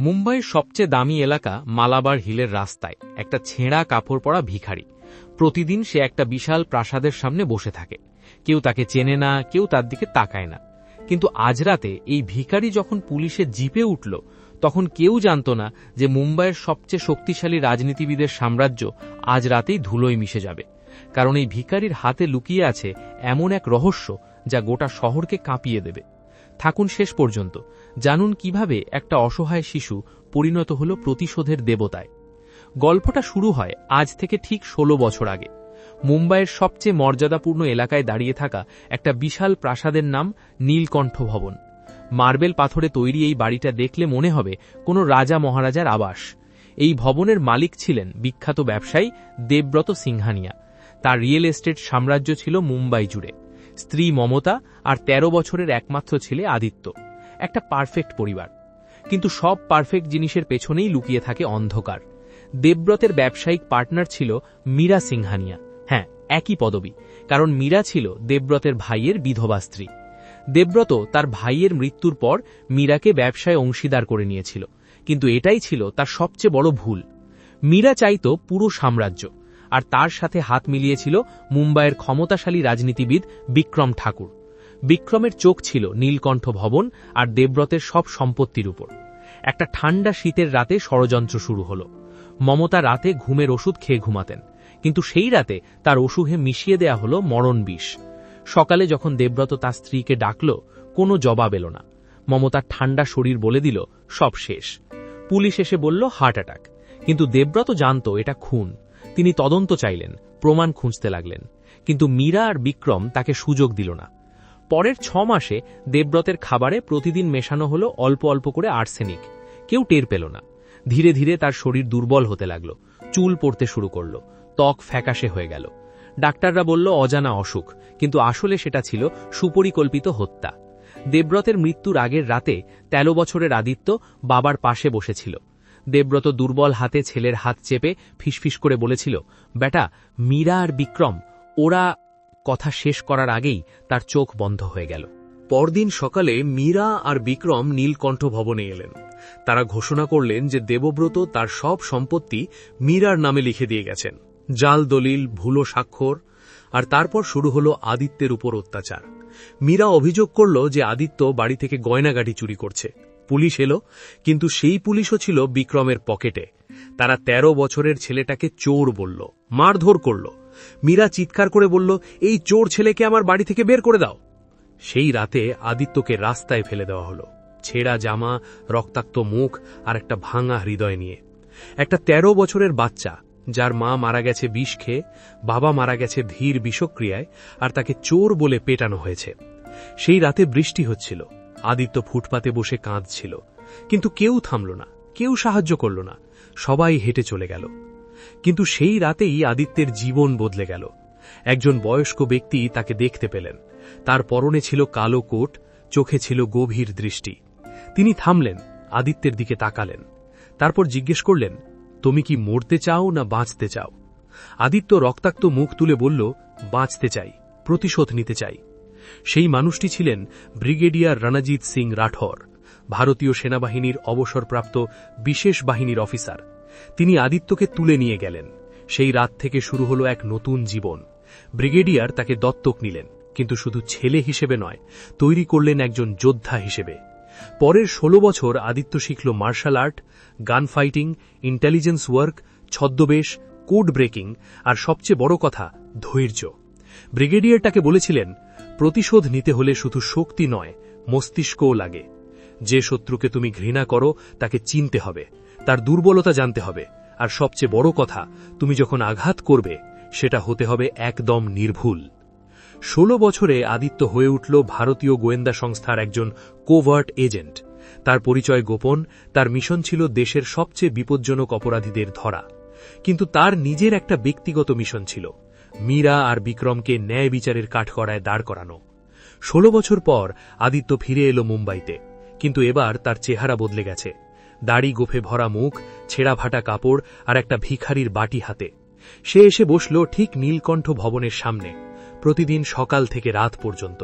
মুম্বাইয়ের সবচেয়ে দামি এলাকা মালাবার হিলের রাস্তায়, একটা ছেঁড়া কাপড় পরা ভিখারি। প্রতিদিন সে একটা বিশাল প্রাসাদের সামনে বসে থাকে। কেউ তাকে চেনে না, কেউ তার দিকে তাকায় না। কিন্তু আজ রাতে এই ভিখারি যখন পুলিশের জিপে উঠল, তখন কেউ জানত না যে মুম্বাইয়ের সবচেয়ে শক্তিশালী রাজনীতিবিদের সাম্রাজ্য আজ রাতেই ধুলোয় মিশে যাবে। কারণ এই ভিখারির হাতে লুকিয়ে আছে এমন এক রহস্য যা গোটা শহরকে কাঁপিয়ে দেবে। থাকুন শেষ পর্যন্ত। জানুন কীভাবে একটা অসহায় শিশু পরিণত হল প্রতিশোধের দেবতায়। গল্পটা শুরু হয় আজ থেকে ঠিক ১৬ বছর আগে। মুম্বাইয়ের সবচেয়ে মর্যাদাপূর্ণ এলাকায় দাঁড়িয়ে থাকা একটা বিশাল প্রাসাদের নাম নীলকণ্ঠ ভবন। মার্বেল পাথরে তৈরি এই বাড়িটা দেখলে মনে হবে কোনো রাজা মহারাজার আবাস। এই ভবনের মালিক ছিলেন বিখ্যাত ব্যবসায়ী দেবব্রত সিংহানিয়া। তার রিয়েল এস্টেট সাম্রাজ্য ছিল মুম্বাই জুড়ে। স্ত্রী মমতা আর ১৩ বছরের একমাত্র ছেলে আদিত্য। একটা পারফেক্ট পরিবার। কিন্তু সব পারফেক্ট জিনিসের পেছনেই লুকিয়ে থাকে অন্ধকার। দেবব্রতের ব্যবসায়িক পার্টনার ছিল মীরা সিংহানিয়া। হ্যাঁ একই পদবি, কারণ মীরা ছিল দেবব্রতের ভাইয়ের বিধবা স্ত্রী। দেবব্রত তার ভাইয়ের মৃত্যুর পর মীরাকে ব্যবসায় অংশীদার করে নিয়েছিল। কিন্তু এটাই ছিল তার সবচেয়ে বড় ভুল। মীরা চাইত পুরো সাম্রাজ্য আর তার সাথে হাত মিলিয়েছিল মুম্বাইয়ের ক্ষমতাশালী রাজনীতিবিদ বিক্রম ঠাকুর। বিক্রমের চোখ ছিল নীলকণ্ঠ ভবন আর দেবব্রতের সব সম্পত্তির উপর। একটা ঠান্ডা শীতের রাতে ষড়যন্ত্র শুরু হল। মমতা রাতে ঘুমের ওষুধ খেয়ে ঘুমাতেন, কিন্তু সেই রাতে তার ওষুধে মিশিয়ে দেয়া হল মরণ বিষ। সকালে যখন দেবব্রত তার স্ত্রীকে ডাকল, কোনো জবাব এলো না। মমতার ঠান্ডা শরীর বলে দিল, সব শেষ। পুলিশ এসে বলল, হার্ট অ্যাটাক। কিন্তু দেবব্রত জানত, এটা খুন। তিনি তদন্ত চাইলেন, প্রমাণ খুঁজতে লাগলেন। কিন্তু মীরা আর বিক্রম তাকে সুযোগ দিল না। পরের ছ মাসে দেবব্রতের খাবারে প্রতিদিন মেশানো হলো অল্প অল্প করে আর্সেনিক। কেউ টের পেল না। ধীরে ধীরে তার শরীর দুর্বল হতে লাগল। চুল পড়তে শুরু করল। ত্বক ফ্যাকাশে হয়ে গেল। ডাক্তাররা বলল, অজানা অসুখ। কিন্তু আসলে সেটা ছিল সুপরিকল্পিত হত্যা। দেবব্রতের মৃত্যুর আগের রাতে ১৩ বছরের আদিত্য বাবার পাশে বসেছিল। দেবব্রত দুর্বল হাতে ছেলের হাত চেপে ফিসফিস করে বলেছিল, বেটা, মীরা আর বিক্রম, ওরা কথা শেষ করার আগেই তার চোখ বন্ধ হয়ে গেল। পরদিন সকালে মীরা আর বিক্রম নীলকণ্ঠ ভবনে এলেন। তারা ঘোষণা করলেন যে দেবব্রত তার সব সম্পত্তি মীরার নামে লিখে দিয়ে গেছেন। জাল, দলিল, ভুলো, স্বাক্ষর, আর তারপর শুরু হলো আদিত্যের উপর অত্যাচার। মীরা অভিযোগ করল যে আদিত্য বাড়ি থেকে গয়নাগাটি চুরি করছে। পুলিশ এলো, কিন্তু সেই পুলিশও ছিল বিক্রমের পকেটে। তারা ১৩ বছরের ছেলেটাকে চোর বলল, মারধর করল। মীরা চিৎকার করে বলল, এই চোর ছেলেকে আমার বাড়ি থেকে বের করে দাও। সেই রাতে আদিত্যকে রাস্তায় ফেলে দেওয়া হলো। ছেঁড়া জামা, রক্তাক্ত মুখ আর একটা ভাঙা হৃদয় নিয়ে। একটা ১৩ বছরের বাচ্চা যার মা মারা গেছে বিষ খেয়ে, বাবা মারা গেছে ধীর বিষক্রিয়ায়, আর তাকে চোর বলে পেটানো হয়েছে। সেই রাতে বৃষ্টি হচ্ছিল। আদিত্য ফুটপাতে বসে কাঁদছিল। কিন্তু কেউ থামল না, কেউ সাহায্য করল না। সবাই হেঁটে চলে গেল। কিন্তু সেই রাতেই আদিত্যের জীবন বদলে গেল। একজন বয়স্ক ব্যক্তি তাকে দেখতে পেলেন। তার পরনে ছিল কালো কোট, চোখে ছিল গভীর দৃষ্টি। তিনি থামলেন, আদিত্যের দিকে তাকালেন। তারপর জিজ্ঞেস করলেন তুমি কি মরতে চাও না বাঁচতে চাও? আদিত্য রক্তাক্ত মুখ তুলে বলল, বাঁচতে চাই, প্রতিশোধ নিতে চাই। সেই মানুষটি ছিলেন ব্রিগেডিয়ার রণজিৎ সিং রাঠোর, ভারতীয় সেনাবাহিনীর অবসরপ্রাপ্ত বিশেষ বাহিনীর অফিসার। তিনি আদিত্যকে তুলে নিয়ে গেলেন। সেই রাত থেকে শুরু হলো এক নতুন জীবন। ব্রিগেডিয়ার তাকে দত্তক নিলেন, কিন্তু শুধু ছেলে হিসেবে নয়, তৈরি করলেন একজন যোদ্ধা হিসেবে। পরের ১৬ বছর আদিত্য শিখল martial art gun fighting intelligence work, ছদ্মবেশ, কোড ব্রেকিং, আর সবচেয়ে বড় কথা, ধৈর্য। ব্রিগেডিয়ারটাকে বলেছিলেন, প্রতিশোধ নিতে হলে শুধু শক্তি নয়, মস্তিষ্কও লাগে। যে শত্রুকে তুমি ঘৃণা করো, তাকে চিনতে হবে, তার দুর্বলতা জানতে হবে। আর সবচেয়ে বড় কথা, তুমি যখন আঘাত করবে, সেটা হতে হবে একদম নির্ভুল। ষোলো বছরে আদিত্য হয়ে উঠল ভারতীয় গোয়েন্দা সংস্থার একজন কোভার্ট এজেন্ট। তার পরিচয় গোপন, তার মিশন ছিল দেশের সবচেয়ে বিপজ্জনক অপরাধীদের ধরা। কিন্তু তার নিজের একটা ব্যক্তিগত মিশন ছিল, মীরা আর বিক্রমকে ন্যায় বিচারের কাঠকড়ায় দাঁড় করানো। ষোলো বছর পর আদিত্য ফিরে এলো মুম্বাইতে, কিন্তু এবার তার চেহারা বদলে গেছে। দাড়ি গোফে ভরা মুখ, ছেঁড়া ভাটা কাপড় আর একটা ভিখারির বাটি হাতে। সে এসে বসল ঠিক নীলকণ্ঠ ভবনের সামনে, প্রতিদিন সকাল থেকে রাত পর্যন্ত।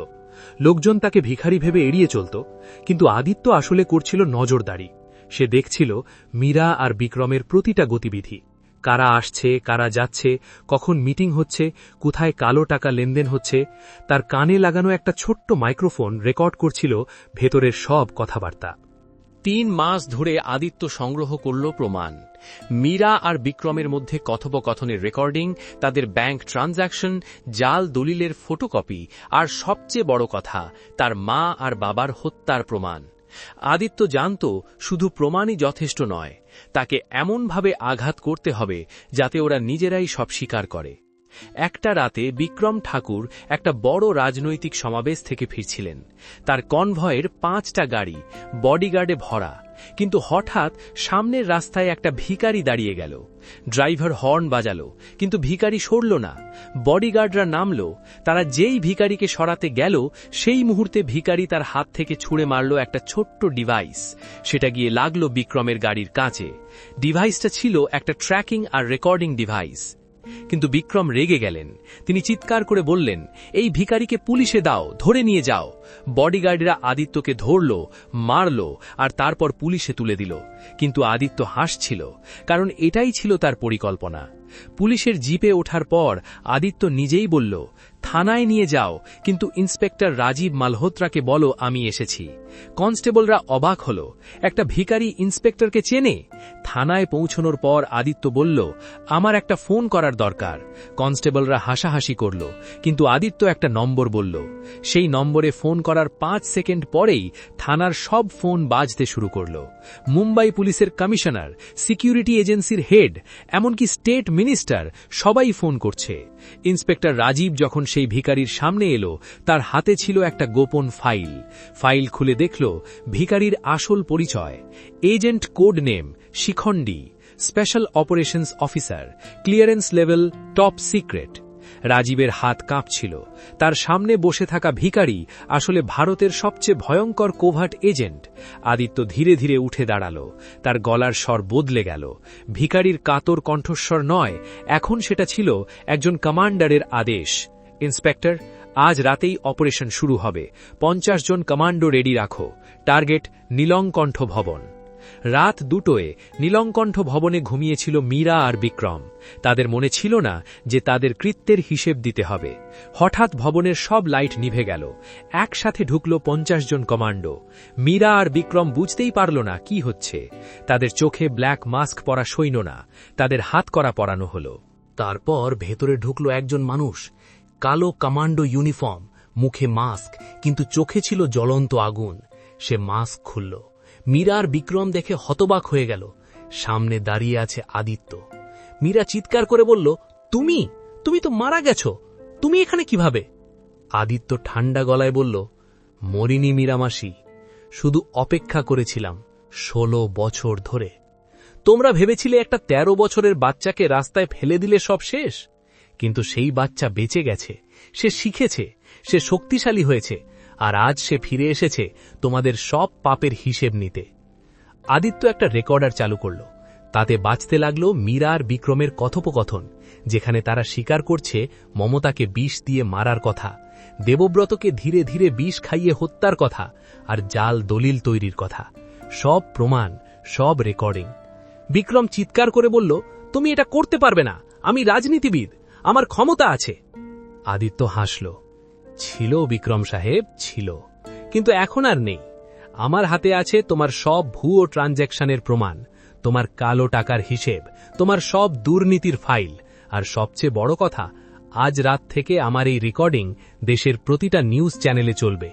লোকজন তাকে ভিখারি ভেবে এড়িয়ে চলত, কিন্তু আদিত্য আসলে করছিল নজরদারি। সে দেখছিল মীরা আর বিক্রমের প্রতিটা গতিবিধি। কারা আসছে, কারা যাচ্ছে, কখন মিটিং হচ্ছে, কোথায় কালো টাকা লেনদেন হচ্ছে, তার কানে লাগানো একটা ছোট্ট মাইক্রোফোন রেকর্ড করছিল ভেতরের সব কথাবার্তা। তিন মাস ধরে আদিত্য সংগ্রহ করল প্রমাণ। মীরা আর বিক্রমের মধ্যে কথোপকথনের রেকর্ডিং, তাদের ব্যাংক ট্রানজ্যাকশন, জাল দলিলের ফটোকপি আর সবচেয়ে বড় কথা, তার মা আর বাবার হত্যার প্রমাণ। আদিত্য জানত, শুধু প্রমাণই যথেষ্ট নয়, তাকে এমনভাবে আঘাত করতে হবে যাতে ওরা নিজেরাই সব স্বীকার করে। একটা রাতে বিক্রম ঠাকুর একটা বড় রাজনৈতিক সমাবেশ থেকে ফিরছিলেন। তার কনভয়ের পাঁচটা গাড়ি, বডিগার্ডে ভরা। কিন্তু হঠাৎ সামনের রাস্তায় একটা ভিখারি দাঁড়িয়ে গেল। ড্রাইভার হর্ন বাজালো, কিন্তু ভিকারি সরল না। বডিগার্ডরা নামল, তারা যেই ভিখারিকে সরাতে গেল, সেই মুহূর্তে ভিখারি তার হাত থেকে ছুঁড়ে মারল একটা ছোট্ট ডিভাইস। সেটা গিয়ে লাগল বিক্রমের গাড়ির কাছে ডিভাইসটা ছিল একটা ট্র্যাকিং আর রেকর্ডিং ডিভাইস। কিন্তু বিক্রম রেগে গেলেন। তিনি চিৎকার করে বললেন, এই ভিকারিকে পুলিশে দাও, ধরে নিয়ে যাও। বডিগার্ডেরা আদিত্যকে ধরল, মারল আর তারপর পুলিশে তুলে দিল। কিন্তু আদিত্য হাসছিল, কারণ এটাই ছিল তার পরিকল্পনা। পুলিশের জিপে ওঠার পর আদিত্য নিজেই বলল থানায় নিয়ে যাও, কিন্তু ইন্সপেক্টর রাজীব মালহোত্রাকে বলো আমি এসেছি। কনস্টেবলরা অবাক হল। একটা ভিখারি ইন্সপেক্টরকে চেনে? থানায় পৌঁছনোর পর আদিত্য বলল, আমার একটা ফোন করার দরকার। কনস্টেবলরা হাসাহাসি করল, কিন্তু আদিত্য একটা নম্বর বলল। সেই নম্বরে ফোন করার পাঁচ সেকেন্ড পরেই থানার সব ফোন বাজতে শুরু করল। মুম্বাই পুলিশের কমিশনার, সিকিউরিটি এজেন্সির হেড, এমনকি স্টেট মিনিস্টার সবাই ফোন করছে। ইন্সপেক্টর রাজীব যখন সেই ভিখারির সামনে এলো, তার হাতে ছিল একটা গোপন ফাইল। ফাইল খুলে দেখল, ভিখারির আসল পরিচয়, agent code name, Shikhandi, special operations officer, clearance level, top secret. রাজীবের হাত কাঁপছিল। তার সামনে বসে থাকা ভিখারি আসলে ভারতের সবচেয়ে ভয়ঙ্কর কোভার্ট এজেন্ট। আদিত্য ধীরে ধীরে উঠে দাঁড়াল। তার গলার স্বর বদলে গেল। ভিখারির কাতর কণ্ঠস্বর নয়, এখন সেটা ছিল একজন কমান্ডারের আদেশ। ইন্সপেক্টর, আজ রাতেই অপারেশন শুরু হবে। পঞ্চাশ জন কমান্ডো রেডি রাখো। টার্গেট, নীলঙ্কণ্ঠ ভবন। রাত দুটোয় নীলঙ্কণ্ঠ ভবনে ঘুমিয়েছিল মীরা আর বিক্রম। তাদের মনে ছিল না যে তাদের কৃত্যের হিসেব দিতে হবে। হঠাৎ ভবনের সব লাইট নিভে গেল। একসাথে ঢুকল পঞ্চাশ জন কমান্ডো। মীরা আর বিক্রম বুঝতেই পারল না কি হচ্ছে। তাদের চোখে ব্ল্যাক মাস্ক পরা সৈন্য না। তাদের হাত করা পরানো হল। তারপর ভেতরে ঢুকলো একজন মানুষ। কালো কমান্ডো ইউনিফর্ম, মুখে মাস্ক, কিন্তু চোখে ছিল জ্বলন্ত আগুন। সে মাস্ক খুলল। মীরার বিক্রম দেখে হতবাক হয়ে গেল। সামনে দাঁড়িয়ে আছে আদিত্য। মীরা চিৎকার করে বলল, তুমি? তুমি তো মারা গেছ। তুমি এখানে কীভাবে? আদিত্য ঠান্ডা গলায় বলল, মরিনি মীরামাসি, শুধু অপেক্ষা করেছিলাম ষোলো বছর ধরে। তোমরা ভেবেছিলে একটা ১৩ বছরের বাচ্চাকে রাস্তায় ফেলে দিলে সব শেষ? কিন্তু সেই বাচ্চা বেঁচে গেছে। সে শিখেছে, সে শক্তিশালী হয়েছে, আর আজ সে ফিরে এসেছে তোমাদের সব পাপের হিসেব নিতে। আদিত্য একটা রেকর্ডার চালু করল। তাতে বাঁচতে লাগল মীরার বিক্রমের কথোপকথন, যেখানে তারা স্বীকার করছে মমতাকে বিষ দিয়ে মারার কথা, দেবব্রতকে ধীরে ধীরে বিষ খাইয়ে হত্যার কথা, আর জাল দলিল তৈরির কথা। সব প্রমাণ, সব রেকর্ডিং বিক্রম চিৎকার করে বলল, তুমি এটা করতে পারবে না। আমি রাজনীতিবিদ। আমার ক্ষমতা আছে। আদিত্য হাসল। ছিল বিক্রম সাহেব, ছিল। কিন্তু এখন আর নেই। আমার হাতে আছে তোমার সব ভুয়ো ট্রানজ্যাকশনের প্রমাণ, তোমার কালো টাকার হিসেব, তোমার সব দুর্নীতির ফাইল। আর সবচেয়ে বড় কথা, আজ রাত থেকে আমার এই রেকর্ডিং দেশের প্রতিটা নিউজ চ্যানেলে চলবে।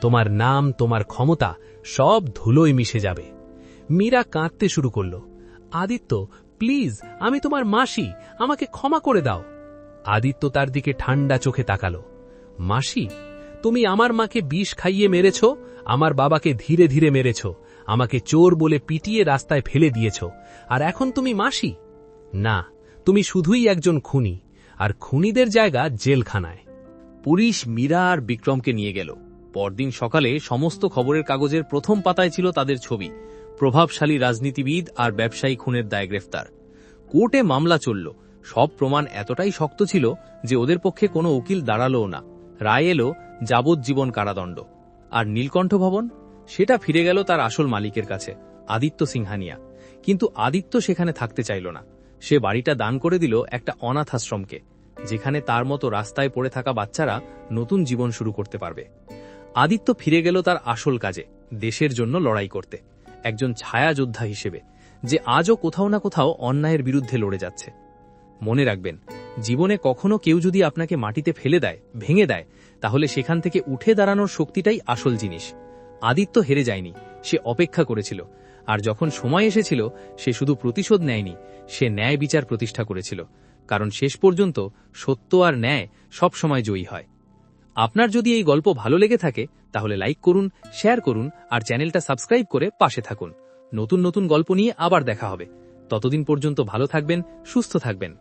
তোমার নাম, তোমার ক্ষমতা, সব ধুলোয় মিশে যাবে। মীরা কাঁদতে শুরু করল। আদিত্য, প্লিজ, আমি তোমার মাসি, আমাকে ক্ষমা করে দাও। আদিত্য তার দিকে ঠান্ডা চোখে তাকালো। মাসি, তুমি আমার মাকে বিষ খাইয়ে মেরেছ, আমার বাবাকে ধীরে ধীরে মেরেছ, আমাকে চোর বলে পিটিয়ে রাস্তায় ফেলে দিয়েছ। আর এখন তুমি মাসি? না, তুমি শুধুই একজন খুনি, আর খুনিদের জায়গা জেলখানায়। পুলিশ মীরা আর বিক্রমকে নিয়ে গেল। পরদিন সকালে সমস্ত খবরের কাগজের প্রথম পাতায় ছিল তাদের ছবি, প্রভাবশালী রাজনীতিবিদ আর ব্যবসায়ী খুনের দায় গ্রেফতার। কোর্টে মামলা চলল সব প্রমাণ এতটাই শক্ত ছিল যে ওদের পক্ষে কোনো উকিল দাঁড়ালোও না। রায় এলো যাবজ্জীবন কারাদণ্ড। আর নীলকণ্ঠ ভবন? সেটা ফিরে গেল তার আসল মালিকের কাছে, আদিত্য সিংহানিয়া। কিন্তু আদিত্য সেখানে থাকতে চাইল না। সে বাড়িটা দান করে দিল একটা অনাথ আশ্রমকে, যেখানে তার মতো রাস্তায় পড়ে থাকা বাচ্চারা নতুন জীবন শুরু করতে পারবে। আদিত্য ফিরে গেল তার আসল কাজে, দেশের জন্য লড়াই করতে। একজন ছায়া যোদ্ধা হিসেবে, যে আজও কোথাও না কোথাও অন্যায়ের বিরুদ্ধে লড়ে যাচ্ছে। মনে রাখবেন, জীবনে কখনো কেউ যদি আপনাকে মাটিতে ফেলে দেয়, ভেঙে দেয়, তাহলে সেখান থেকে উঠে দাঁড়ানোর শক্তিটাই আসল জিনিস। আদিত্য হেরে যায়নি, সে অপেক্ষা করেছিল, আর যখন সময় এসেছিল, সে শুধু প্রতিশোধ নেয়নি, সে ন্যায় বিচার প্রতিষ্ঠা করেছিল, কারণ শেষ পর্যন্ত সত্য আর ন্যায় সবসময় জয়ী হয়। আপনার যদি এই গল্প ভালো লেগে থাকে, তাহলে লাইক করুন, শেয়ার করুন, আর চ্যানেলটা সাবস্ক্রাইব করে পাশে থাকুন। নতুন নতুন গল্প নিয়ে আবার দেখা হবে। ততদিন পর্যন্ত ভালো থাকবেন সুস্থ থাকবেন।